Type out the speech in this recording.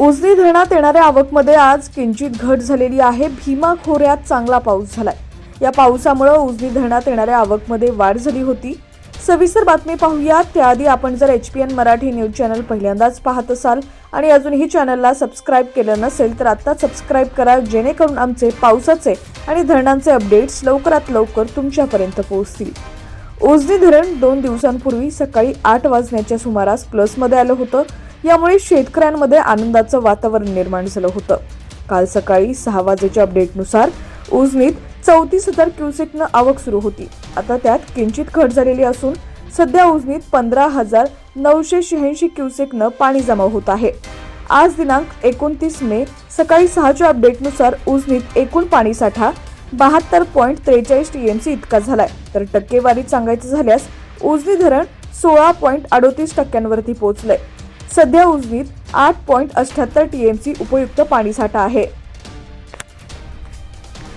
उजनी धरणात येणाऱ्या आवकमध्ये आज किंचित घट झालेली आहे. भीमा खोऱ्यात चांगला पाऊस झालाय. या पावसामुळे उजनी धरणात येणाऱ्या आवकमध्ये वाढ झाली होती. सविस्तर बातमी पाहूयात. त्याआधी आपण जर H P N Marathi news channel पहिल्यांदाच पाहत असाल आणि अजूनही चॅनलला सबस्क्राईब केलं नसेल तर आत्ता सबस्क्राईब करा जेणेकरून आमचे पावसाचे आणि धरणांचे अपडेट्स लवकरात लवकर तुमच्यापर्यंत पोहोचतील. उजनी धरण दोन दिवसांपूर्वी सकाळी आठ वाजण्याच्या सुमारास प्लसमध्ये आलं होतं. यामुळे शेतकऱ्यांमध्ये आनंदाचं वातावरण निर्माण झालं होतं. काल सकाळी सहा वाजेच्या अपडेटनुसार उजनीत चौतीस हजार क्युसेकनं आवक सुरू होती. आता त्यात किंचित घट झालेली असून सध्या उजनीत पंधरा हजार नऊशे शहाऐंशी क्युसेकनं पाणी जमा होत आहे. आज दिनांक एकोणतीस मे सकाळी सहाच्या अपडेटनुसार उजनीत एकूण पाणीसाठा बहात्तर पॉईंट त्रेचाळीस टीएमसी इतका झालाय. तर टक्केवारीत सांगायचं झाल्यास उजनी धरण सोळा पॉईंट अडोतीस टक्क्यांवरती पोहोचलंय. सध्या उजनीत आठ पॉईंट अठ्याहत्तर टीएमसी उपयुक्त पाणीसाठा आहे.